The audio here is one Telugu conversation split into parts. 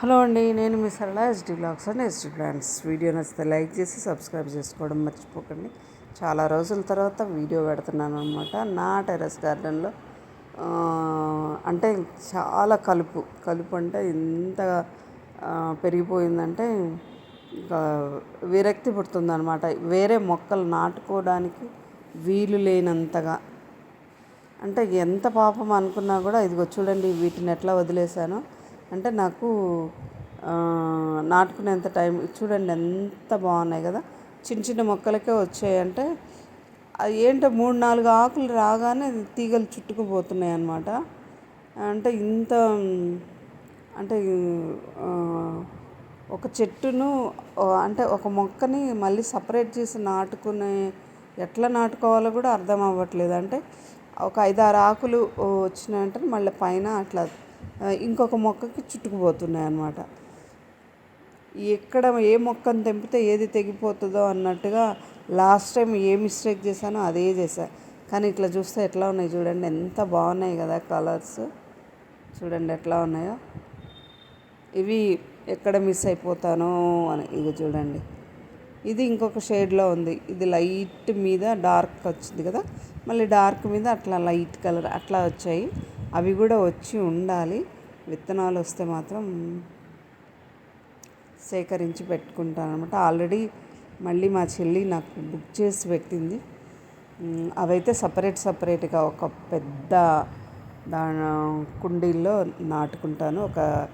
హలో అండి నేను మీ Sarala SD blogs and SD brands video నచ్చితే లైక్ చేసి సబ్స్క్రైబ్ చేసుకోవడం మర్చిపోకండి. చాలా రోజుల తర్వాత వీడియో పెడుతున్నాను అనమాట నా టెర్రస్ గార్డెన్లో అంటే చాలా కలుపు. కలుపు అంటే ఎంత పెరిగిపోయిందంటే ఇంకా విరక్తి పుడుతుంది అనమాట వేరే మొక్కలు నాటుకోవడానికి వీలు లేనంతగా. అంటే ఎంత పాపం అనుకున్నా కూడా ఇదిగో చూడండి వీటిని ఎట్లా వదిలేశాను. అంటే నాకు నాటుకునేంత టైం చూడండి ఎంత బాగున్నాయి కదా. చిన్న చిన్న మొక్కలకే వచ్చాయంటే అది ఏంటో మూడు నాలుగు ఆకులు రాగానే తీగలు చుట్టుకుపోతున్నాయి అన్నమాట. అంటే ఇంత అంటే ఒక చెట్టును అంటే ఒక మొక్కని మళ్ళీ సపరేట్ చేసి నాటుకునే ఎట్లా నాటుకోవాలో కూడా అర్థం అవ్వట్లేదు. అంటే ఒక ఐదారు ఆకులు వచ్చినాయంటే మళ్ళీ పైన అట్లా ఇంకొక మొక్కకి చుట్టుకుపోతున్నాయి అన్నమాట ఎక్కడ ఏ మొక్కను తెంపితే ఏది తెగిపోతుందో అన్నట్టుగా లాస్ట్ టైం ఏ మిస్టేక్ చేశానో అదే చేశా. కానీ ఇట్లా చూస్తే ఎట్లా ఉన్నాయి చూడండి ఎంత బాగున్నాయి కదా కలర్స్. చూడండి ఎట్లా ఉన్నాయో. ఇవి ఎక్కడ మిస్ అయిపోతానో అని ఇవి చూడండి. ఇది ఇంకొక షేడ్లో ఉంది. ఇది లైట్ మీద డార్క్ వచ్చింది కదా మళ్ళీ డార్క్ మీద అట్లా లైట్ కలర్ అట్లా వచ్చాయి. అవి కూడా వచ్చి ఉండాలి. విత్తనాలు వస్తే మాత్రం సేకరించి పెట్టుకుంటాను అనమాట ఆల్రెడీ మళ్ళీ మా చెల్లి నాకు బుక్ చేసి పెట్టింది. అవైతే సపరేట్ సపరేట్గా ఒక పెద్ద దాని కుండీల్లో నాటుకుంటాను. ఒక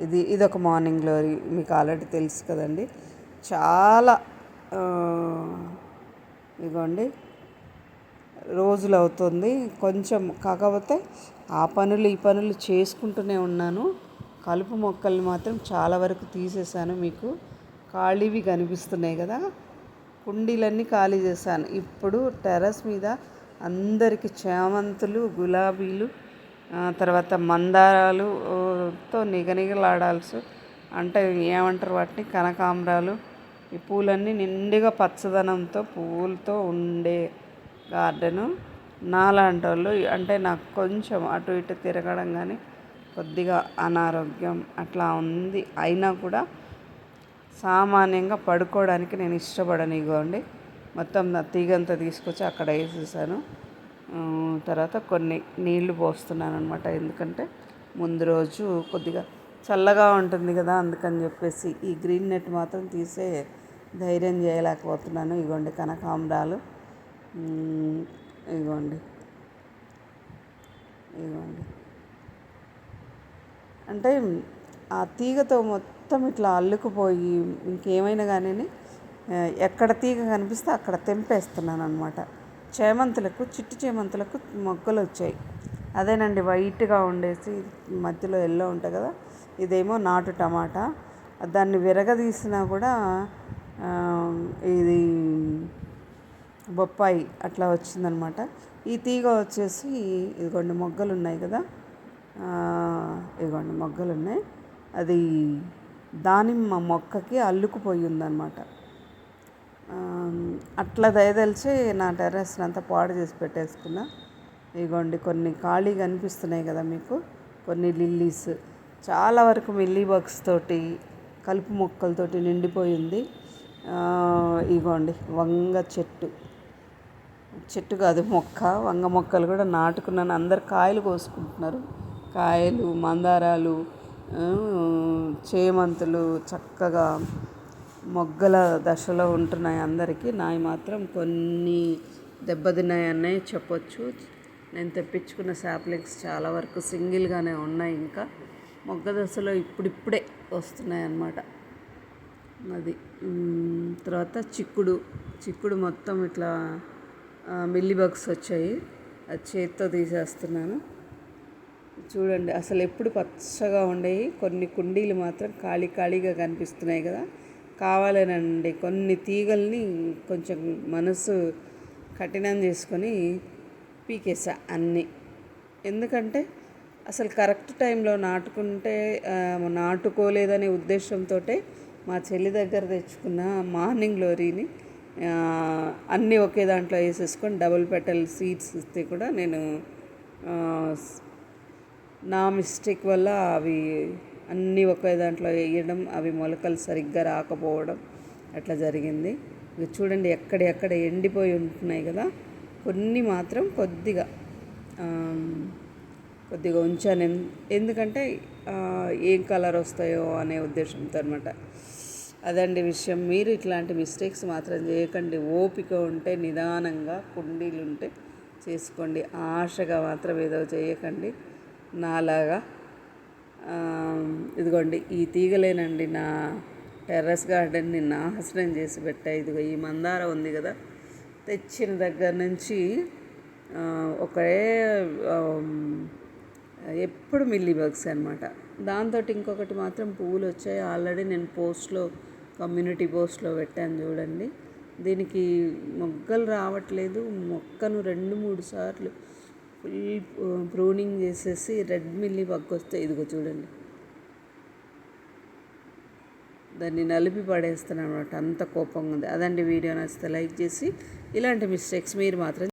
ఇది ఇది ఒక మార్నింగ్ గ్లోరీ మీకు ఆల్రెడీ తెలుసు కదండి. చాలా ఇదిగోండి రోజులు అవుతుంది కొంచెం కాకపోతే ఆ పనులు ఈ పనులు చేసుకుంటూనే ఉన్నాను. కలుపు మొక్కల్ని మాత్రం చాలా వరకు తీసేసాను మీకు ఖాళీవి కనిపిస్తున్నాయి కదా. కుండీలన్నీ ఖాళీ చేశాను. ఇప్పుడు టెర్రస్ మీద అందరికి చామంతులు గులాబీలు తర్వాత మందారాలు తో నిగనిగలాడాల్సి. అంటే ఏమంటారు వాటిని? కనకాంబరాలు. ఈ పూలన్నీ నిండుగా పచ్చదనంతో పువ్వులతో ఉండే గార్డెను. నాలాంటి వాళ్ళు అంటే నాకు కొంచెం అటు ఇటు తిరగడం కానీ కొద్దిగా అనారోగ్యం అట్లా ఉంది. అయినా కూడా సామాన్యంగా పడుకోవడానికి నేను ఇష్టపడను. ఇగోండి మొత్తం నా తీగంతా తీసుకొచ్చి అక్కడ వేసేసాను. తర్వాత కొన్ని నీళ్ళు పోస్తున్నాను అనమాట ఎందుకంటే ముందు రోజు కొద్దిగా చల్లగా ఉంటుంది కదా అందుకని చెప్పేసి ఈ గ్రీన్ నెట్ మాత్రం తీసే ధైర్యం చేయలేకపోతున్నాను. ఇగోండి కనకాంబరాలు. ఇదిగోండి ఇదిగోండి ఇగోండి. అంటే ఆ తీగతో మొత్తం ఇట్లా అల్లుకుపోయి ఇంకేమైనా కానీ ఎక్కడ తీగ కనిపిస్తే అక్కడ తెంపేస్తున్నాను అనమాట చేమంతులకు చిట్టి చేమంతులకు మొగ్గలు వచ్చాయి అదేనండి వైట్గా ఉండేసి మధ్యలో ఎల్లో ఉంటాయి కదా ఇదేమో నాటు టమాటా. దాన్ని విరగదీసినా కూడా ఇది బొప్పాయి అట్లా వచ్చిందనమాట. ఈ తీగ వచ్చేసి ఇదిగోండి మొగ్గలు ఉన్నాయి కదా ఇదిగోండి మొగ్గలు ఉన్నాయి అది దానిమ్మ మొక్కకి అల్లుకుపోయి ఉందన్నమాట అట్లా దయదలిచి నా టెర్రస్ని అంతా పాడు చేసి పెట్టేసుకున్నా. ఇదిగోండి కొన్ని ఖాళీగా అనిపిస్తున్నాయి కదా మీకు. కొన్ని లిల్లీస్. చాలా వరకు మిల్లీ బగ్స్ తోటి కలుపు మొక్కలతోటి నిండిపోయింది ఇదిగోండి వంగ చెట్టు. చెట్టు కాదు మొక్క వంగ మొక్కలు కూడా నాటుకున్నాను. అందరు కాయలు కోసుకుంటున్నారు. కాయలు మందారాలు చేమంతులు చక్కగా మొగ్గల దశలో ఉంటున్నాయి అందరికీ. నాయి మాత్రం కొన్ని దెబ్బతిన్నాయి చెప్పొచ్చు. నేను తెప్పించుకున్న శాప్లింగ్స్ చాలా వరకు సింగిల్గానే ఉన్నాయి ఇంకా. మొగ్గ దశలో ఇప్పుడిప్పుడే వస్తున్నాయి అన్నమాట. అది తర్వాత చిక్కుడు. చిక్కుడు మొత్తం ఇట్లా మిల్లీ బగ్స్ వచ్చాయి. అది చేతితో తీసేస్తున్నాను. చూడండి అసలు ఎప్పుడు పచ్చగా ఉండేవి. కొన్ని కుండీలు మాత్రం ఖాళీ ఖాళీగా కనిపిస్తున్నాయి కదా. కావాలేనండి. కొన్ని తీగల్ని కొంచెం మనసు కఠినం చేసుకొని పీకేసా అన్నీ. ఎందుకంటే అసలు కరెక్ట్ టైంలో నాటుకుంటే నాటుకోలేదనే ఉద్దేశంతో మా చెల్లి దగ్గర తెచ్చుకున్న మార్నింగ్ లోరీని అన్నీ ఒకే దాంట్లో వేసేసుకొని డబుల్ పెటల్ సీడ్స్ ఇస్తే కూడా నేను నా మిస్టేక్ వల్ల అవి అన్నీ ఒకే దాంట్లో వేయడం అవి మొలకలు సరిగ్గా రాకపోవడం అట్లా జరిగింది. ఇక చూడండి ఎక్కడెక్కడ ఎండిపోయి ఉంటున్నాయి కదా కొన్ని మాత్రం కొద్దిగా కొద్దిగా ఉంచాను. ఎందుకంటే ఏం కలర్ వస్తాయో అనే ఉద్దేశంతో అనమాట అదండి విషయం. మీరు ఇట్లాంటి మిస్టేక్స్ మాత్రం చేయకండి. ఓపిక ఉంటే నిదానంగా కుండీలు ఉంటే చేసుకోండి. ఆశగా మాత్రం ఏదో చేయకండి. నాలాగా ఇదిగోండి ఈ తీగలేనండి నా టెర్రస్ గార్డెన్ని నాశనం చేసి పెట్టా. ఇదిగో ఈ మందార ఉంది కదా తెచ్చిన దగ్గర నుంచి ఒకే ఎప్పుడు మిల్లీ బగ్స్ అనమాట దాంతో ఇంకొకటి మాత్రం పువ్వులు వచ్చాయి. ఆల్రెడీ నేను పోస్ట్లో కమ్యూనిటీ పోస్ట్లో పెట్టాను చూడండి. దీనికి మొగ్గలు రావట్లేదు. మొక్కను రెండు మూడు సార్లు ఫుల్ ప్రూనింగ్ చేసేసి రెడ్ మిల్లీ బగ్ వస్తే ఇదిగో చూడండి. దాన్ని నలిపి పడేస్తాను అనమాట అంత కోపంగా ఉంది. అదండి వీడియో నచ్చితే లైక్ చేసి ఇలాంటి మిస్టేక్స్ మీరు మాత్రం